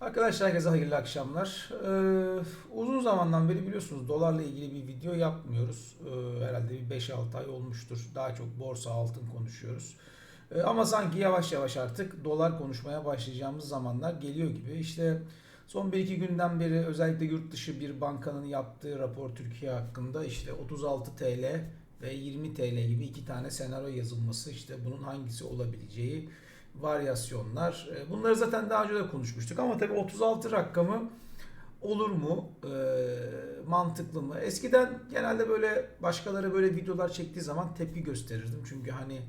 Arkadaşlar herkese hayırlı akşamlar. Ee, uzun zamandan beri biliyorsunuz dolarla ilgili bir video yapmıyoruz. Ee, herhalde bir 5-6 ay olmuştur. Daha çok borsa altın konuşuyoruz. Ee, ama sanki yavaş yavaş artık dolar konuşmaya başlayacağımız zamanlar geliyor gibi. İşte son 1-2 günden beri özellikle yurt dışı bir bankanın yaptığı rapor Türkiye hakkında işte 36 TL ve 20 TL gibi iki tane senaryo yazılması işte bunun hangisi olabileceği varyasyonlar. E, Bunları zaten daha önce de konuşmuştuk ama tabii 36 rakamı olur mu? E, mantıklı mı? Eskiden genelde böyle başkaları böyle videolar çektiği zaman tepki gösterirdim. Çünkü hani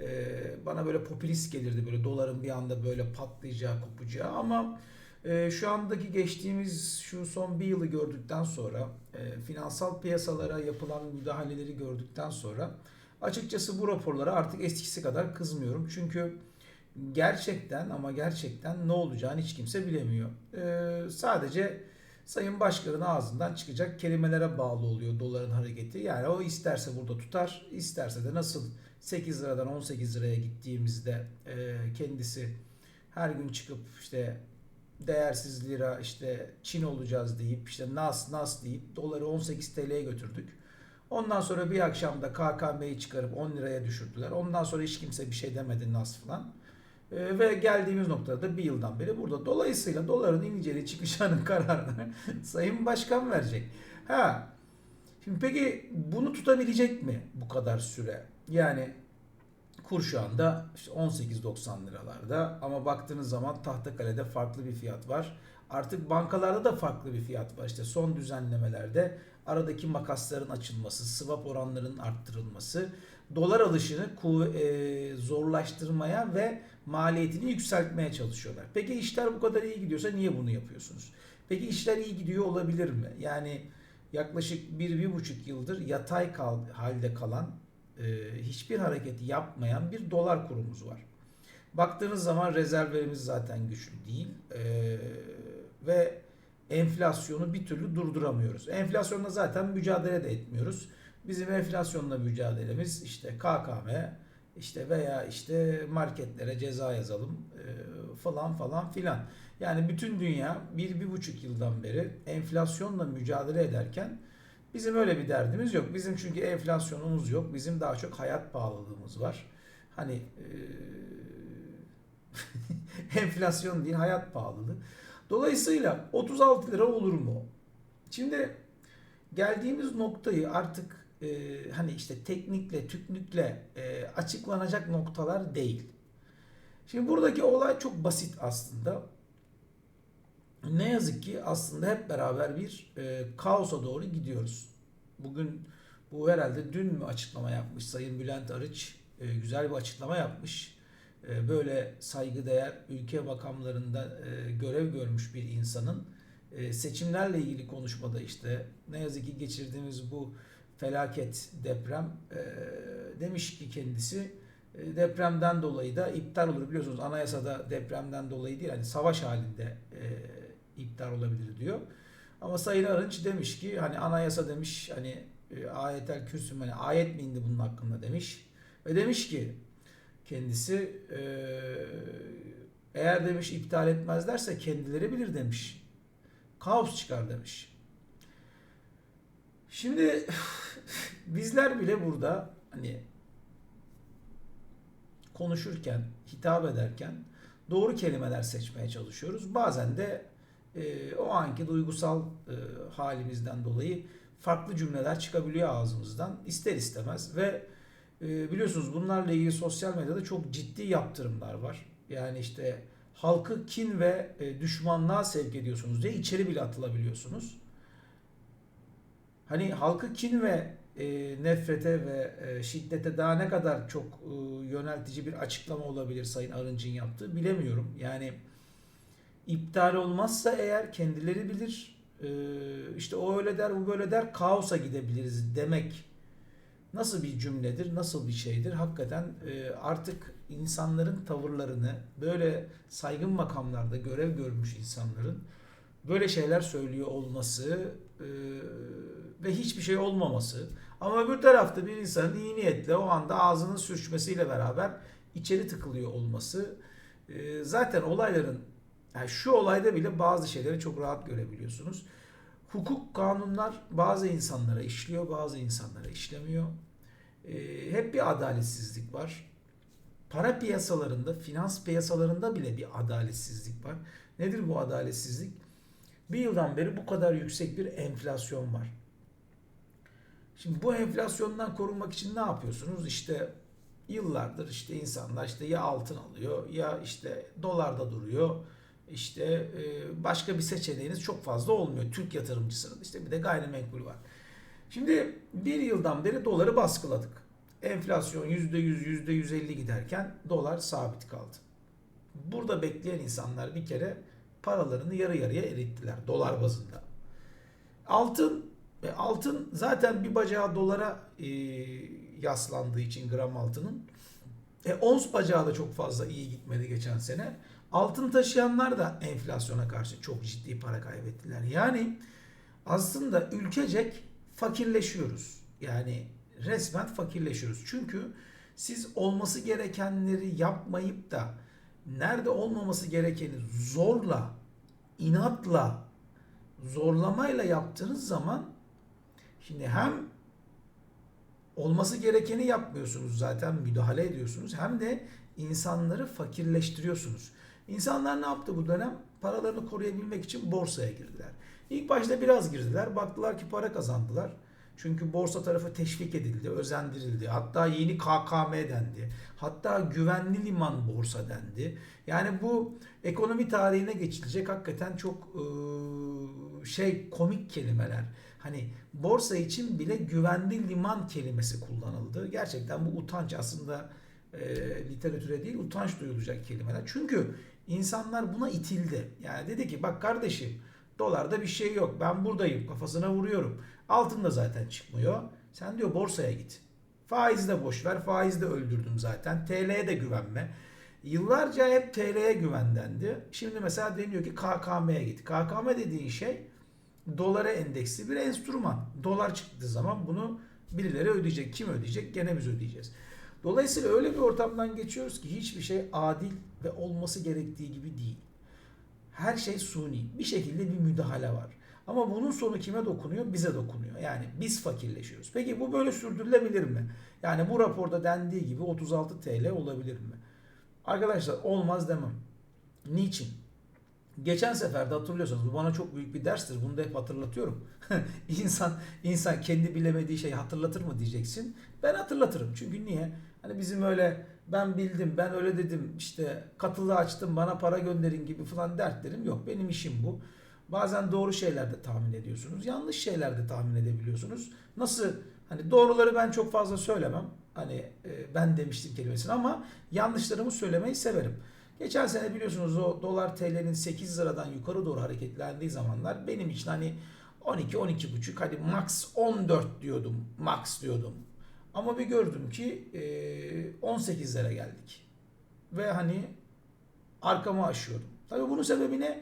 e, bana böyle popülist gelirdi böyle doların bir anda böyle patlayacağı, kopacağı ama e, şu andaki geçtiğimiz şu son bir yılı gördükten sonra e, finansal piyasalara yapılan müdahaleleri gördükten sonra açıkçası bu raporlara artık eskisi kadar kızmıyorum. Çünkü gerçekten ama gerçekten ne olacağını hiç kimse bilemiyor. Ee, sadece Sayın Başkan'ın ağzından çıkacak kelimelere bağlı oluyor doların hareketi. Yani o isterse burada tutar, isterse de nasıl 8 liradan 18 liraya gittiğimizde e, kendisi her gün çıkıp işte değersiz lira işte Çin olacağız deyip işte nas nas deyip doları 18 TL'ye götürdük. Ondan sonra bir akşamda KKM'yi çıkarıp 10 liraya düşürdüler. Ondan sonra hiç kimse bir şey demedi nas falan. Ee, ve geldiğimiz noktada da bir yıldan beri burada. Dolayısıyla doların ineceğini çıkacağının kararını Sayın Başkan verecek. Ha. Şimdi peki bunu tutabilecek mi bu kadar süre? Yani kur şu anda işte 18.90 liralarda ama baktığınız zaman Tahtakale'de farklı bir fiyat var. Artık bankalarda da farklı bir fiyat var. İşte son düzenlemelerde aradaki makasların açılması, swap oranlarının arttırılması, dolar alışını e, zorlaştırmaya ve maliyetini yükseltmeye çalışıyorlar. Peki işler bu kadar iyi gidiyorsa niye bunu yapıyorsunuz? Peki işler iyi gidiyor olabilir mi? Yani yaklaşık bir, bir buçuk yıldır yatay kal, halde kalan, e, hiçbir hareketi yapmayan bir dolar kurumuz var. Baktığınız zaman rezervlerimiz zaten güçlü değil E, ve enflasyonu bir türlü durduramıyoruz. Enflasyonla zaten mücadele de etmiyoruz. Bizim enflasyonla mücadelemiz işte KKM, işte veya işte marketlere ceza yazalım e, falan falan filan. Yani bütün dünya bir, bir buçuk yıldan beri enflasyonla mücadele ederken bizim öyle bir derdimiz yok. Bizim çünkü enflasyonumuz yok. Bizim daha çok hayat pahalılığımız var. Hani e, enflasyon değil hayat pahalılığı. Dolayısıyla 36 lira olur mu? Şimdi geldiğimiz noktayı artık e, hani işte teknikle, tüknükle e, açıklanacak noktalar değil. Şimdi buradaki olay çok basit aslında. Ne yazık ki aslında hep beraber bir e, kaosa doğru gidiyoruz. Bugün bu herhalde dün mü açıklama yapmış Sayın Bülent Arıç e, güzel bir açıklama yapmış. E, böyle saygıdeğer ülke makamlarında e, görev görmüş bir insanın e, seçimlerle ilgili konuşmada işte ne yazık ki geçirdiğimiz bu felaket deprem e, demiş ki kendisi e, depremden dolayı da iptal olur biliyorsunuz anayasada depremden dolayı değil hani savaş halinde e, iptal olabilir diyor. Ama Sayın Arınç demiş ki hani anayasa demiş hani e, ayetel kürsü hani ayet mi indi bunun hakkında demiş ve demiş ki kendisi e, eğer demiş iptal etmezlerse kendileri bilir demiş. Kaos çıkar demiş. Şimdi bizler bile burada hani konuşurken, hitap ederken doğru kelimeler seçmeye çalışıyoruz. Bazen de e, o anki duygusal e, halimizden dolayı farklı cümleler çıkabiliyor ağzımızdan ister istemez ve e, biliyorsunuz bunlarla ilgili sosyal medyada çok ciddi yaptırımlar var. Yani işte halkı kin ve e, düşmanlığa sevk ediyorsunuz diye içeri bile atılabiliyorsunuz. Hani halkı kin ve e, nefrete ve e, şiddete daha ne kadar çok e, yöneltici bir açıklama olabilir Sayın Arınç'ın yaptığı bilemiyorum. Yani iptal olmazsa eğer kendileri bilir e, işte o öyle der bu böyle der kaosa gidebiliriz demek nasıl bir cümledir nasıl bir şeydir hakikaten e, artık insanların tavırlarını böyle saygın makamlarda görev görmüş insanların böyle şeyler söylüyor olması e, ve hiçbir şey olmaması ama öbür tarafta bir insanın iyi niyetle o anda ağzının sürçmesiyle beraber içeri tıkılıyor olması e, zaten olayların Yani şu olayda bile bazı şeyleri çok rahat görebiliyorsunuz. Hukuk, kanunlar bazı insanlara işliyor, bazı insanlara işlemiyor. Ee, hep bir adaletsizlik var. Para piyasalarında, finans piyasalarında bile bir adaletsizlik var. Nedir bu adaletsizlik? Bir yıldan beri bu kadar yüksek bir enflasyon var. Şimdi bu enflasyondan korunmak için ne yapıyorsunuz? İşte yıllardır işte insanlar işte ya altın alıyor ya işte dolarda duruyor. İşte e, başka bir seçeneğiniz çok fazla olmuyor. Türk yatırımcısının işte bir de gayrimenkul var. Şimdi bir yıldan beri doları baskıladık. Enflasyon %100, %150 giderken dolar sabit kaldı. Burada bekleyen insanlar bir kere paralarını yarı yarıya erittiler dolar bazında. Altın ve altın zaten bir bacağı dolara e, yaslandığı için gram altının. E, ons bacağı da çok fazla iyi gitmedi geçen sene. Altın taşıyanlar da enflasyona karşı çok ciddi para kaybettiler. Yani aslında ülkecek fakirleşiyoruz. Yani resmen fakirleşiyoruz. Çünkü siz olması gerekenleri yapmayıp da nerede olmaması gerekeni zorla, inatla, zorlamayla yaptığınız zaman şimdi hem olması gerekeni yapmıyorsunuz zaten müdahale ediyorsunuz hem de insanları fakirleştiriyorsunuz. İnsanlar ne yaptı bu dönem? Paralarını koruyabilmek için borsaya girdiler. İlk başta biraz girdiler. Baktılar ki para kazandılar. Çünkü borsa tarafı teşvik edildi, özendirildi. Hatta yeni KKM dendi. Hatta güvenli liman borsa dendi. Yani bu ekonomi tarihine geçilecek hakikaten çok ıı, şey komik kelimeler. Hani borsa için bile güvenli liman kelimesi kullanıldı. Gerçekten bu utanç aslında e, literatüre değil utanç duyulacak kelimeler. Çünkü insanlar buna itildi. Yani dedi ki bak kardeşim dolarda bir şey yok. Ben buradayım kafasına vuruyorum. Altın da zaten çıkmıyor. Sen diyor borsaya git. Faizi de boş ver. Faizi de öldürdüm zaten. TL'ye de güvenme. Yıllarca hep TL'ye güvendendi. Şimdi mesela deniyor ki KKM'ye git. KKM dediğin şey dolara endeksli bir enstrüman. Dolar çıktığı zaman bunu birileri ödeyecek. Kim ödeyecek? Gene biz ödeyeceğiz. Dolayısıyla öyle bir ortamdan geçiyoruz ki hiçbir şey adil ve olması gerektiği gibi değil. Her şey suni. Bir şekilde bir müdahale var. Ama bunun sonu kime dokunuyor? Bize dokunuyor. Yani biz fakirleşiyoruz. Peki bu böyle sürdürülebilir mi? Yani bu raporda dendiği gibi 36 TL olabilir mi? Arkadaşlar olmaz demem. Niçin? Geçen sefer de hatırlıyorsanız bu bana çok büyük bir derstir. Bunu da hep hatırlatıyorum. İnsan insan kendi bilemediği şeyi hatırlatır mı diyeceksin. Ben hatırlatırım. Çünkü niye? Hani bizim öyle ben bildim, ben öyle dedim, işte katılı açtım, bana para gönderin gibi falan dertlerim yok. Benim işim bu. Bazen doğru şeyler de tahmin ediyorsunuz. Yanlış şeyler de tahmin edebiliyorsunuz. Nasıl hani doğruları ben çok fazla söylemem. Hani e, ben demiştim kelimesini ama yanlışlarımı söylemeyi severim. Geçen sene biliyorsunuz o dolar TL'nin 8 liradan yukarı doğru hareketlendiği zamanlar benim için hani 12 12 buçuk hadi max 14 diyordum. Max diyordum. Ama bir gördüm ki e, 18 lira geldik. Ve hani arkamı aşıyordum. Tabii bunun sebebi ne?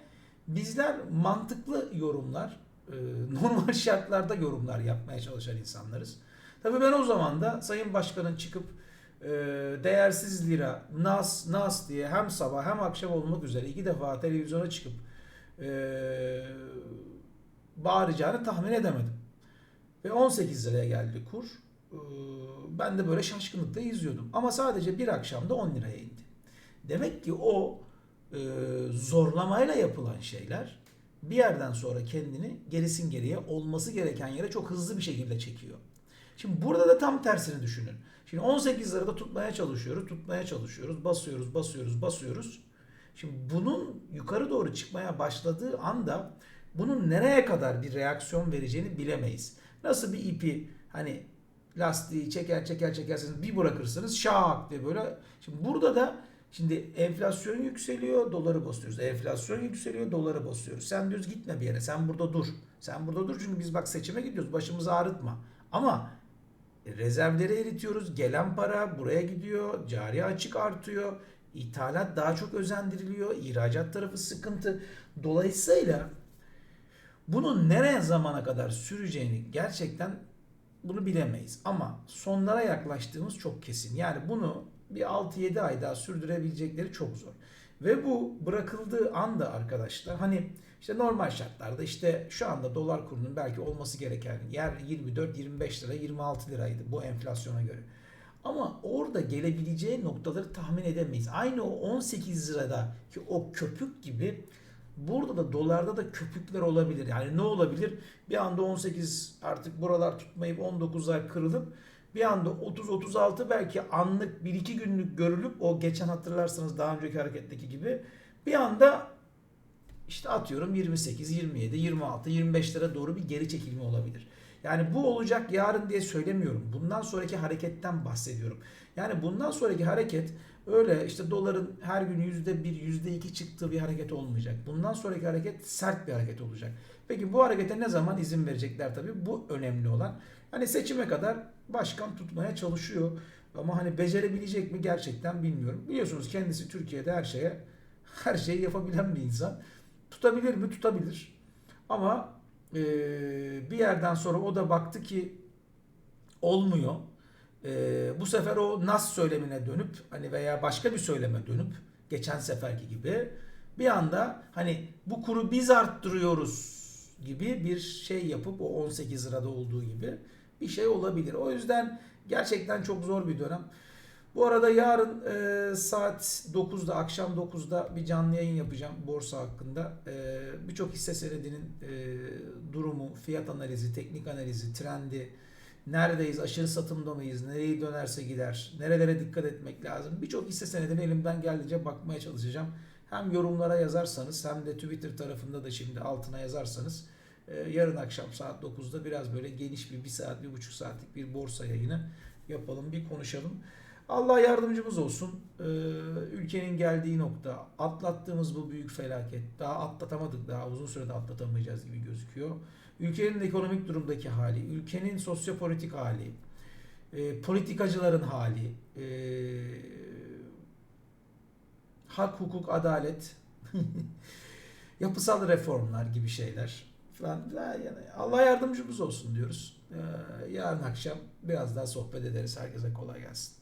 Bizler mantıklı yorumlar, e, normal şartlarda yorumlar yapmaya çalışan insanlarız. Tabii ben o zaman da Sayın Başkan'ın çıkıp e, değersiz lira, nas, nas diye hem sabah hem akşam olmak üzere iki defa televizyona çıkıp e, bağıracağını tahmin edemedim. Ve 18 liraya geldi kur. E, ben de böyle şaşkınlıkla izliyordum. Ama sadece bir akşamda 10 liraya indi. Demek ki o e, zorlamayla yapılan şeyler bir yerden sonra kendini gerisin geriye olması gereken yere çok hızlı bir şekilde çekiyor. Şimdi burada da tam tersini düşünün. Şimdi 18 lirada tutmaya çalışıyoruz, tutmaya çalışıyoruz, basıyoruz, basıyoruz, basıyoruz. Şimdi bunun yukarı doğru çıkmaya başladığı anda bunun nereye kadar bir reaksiyon vereceğini bilemeyiz. Nasıl bir ipi hani lastiği çeker çeker çekersiniz bir bırakırsınız şak diye böyle. Şimdi burada da Şimdi enflasyon yükseliyor, doları basıyoruz. Enflasyon yükseliyor, doları basıyoruz. Sen düz gitme bir yere. Sen burada dur. Sen burada dur çünkü biz bak seçime gidiyoruz. Başımızı ağrıtma. Ama rezervleri eritiyoruz. Gelen para buraya gidiyor. Cari açık artıyor. İthalat daha çok özendiriliyor. İhracat tarafı sıkıntı. Dolayısıyla bunun nereye zamana kadar süreceğini gerçekten bunu bilemeyiz. Ama sonlara yaklaştığımız çok kesin. Yani bunu bir 6-7 ay daha sürdürebilecekleri çok zor. Ve bu bırakıldığı anda arkadaşlar hani işte normal şartlarda işte şu anda dolar kurunun belki olması gereken yer 24-25 lira 26 liraydı bu enflasyona göre. Ama orada gelebileceği noktaları tahmin edemeyiz. Aynı o 18 lirada ki o köpük gibi burada da dolarda da köpükler olabilir. Yani ne olabilir? Bir anda 18 artık buralar tutmayıp 19'lar kırılıp bir anda 30-36 belki anlık 1-2 günlük görülüp o geçen hatırlarsanız daha önceki hareketteki gibi bir anda işte atıyorum 28, 27, 26, 25 lira doğru bir geri çekilme olabilir. Yani bu olacak yarın diye söylemiyorum. Bundan sonraki hareketten bahsediyorum. Yani bundan sonraki hareket öyle işte doların her gün %1, %2 çıktığı bir hareket olmayacak. Bundan sonraki hareket sert bir hareket olacak. Peki bu harekete ne zaman izin verecekler tabii? Bu önemli olan. Hani seçime kadar başkan tutmaya çalışıyor. Ama hani becerebilecek mi gerçekten bilmiyorum. Biliyorsunuz kendisi Türkiye'de her şeye her şeyi yapabilen bir insan. Tutabilir mi? Tutabilir. Ama e, bir yerden sonra o da baktı ki olmuyor. E, bu sefer o nas söylemine dönüp hani veya başka bir söyleme dönüp geçen seferki gibi bir anda hani bu kuru biz arttırıyoruz gibi bir şey yapıp o 18 lirada olduğu gibi bir şey olabilir. O yüzden gerçekten çok zor bir dönem. Bu arada yarın e, saat 9'da akşam 9'da bir canlı yayın yapacağım borsa hakkında. E, Birçok hisse senedinin e, durumu, fiyat analizi, teknik analizi, trendi, neredeyiz, aşırı satımda mıyız, nereyi dönerse gider, nerelere dikkat etmek lazım. Birçok hisse senedine elimden geldiğince bakmaya çalışacağım. Hem yorumlara yazarsanız hem de Twitter tarafında da şimdi altına yazarsanız yarın akşam saat 9'da biraz böyle geniş bir bir saat, bir buçuk saatlik bir borsa yayını yapalım, bir konuşalım. Allah yardımcımız olsun. Ee, ülkenin geldiği nokta, atlattığımız bu büyük felaket, daha atlatamadık, daha uzun sürede atlatamayacağız gibi gözüküyor. Ülkenin ekonomik durumdaki hali, ülkenin sosyopolitik hali, e, politikacıların hali, e, hak, hukuk, adalet, yapısal reformlar gibi şeyler falan. Yani Allah yardımcımız olsun diyoruz. Ee, yarın akşam biraz daha sohbet ederiz. Herkese kolay gelsin.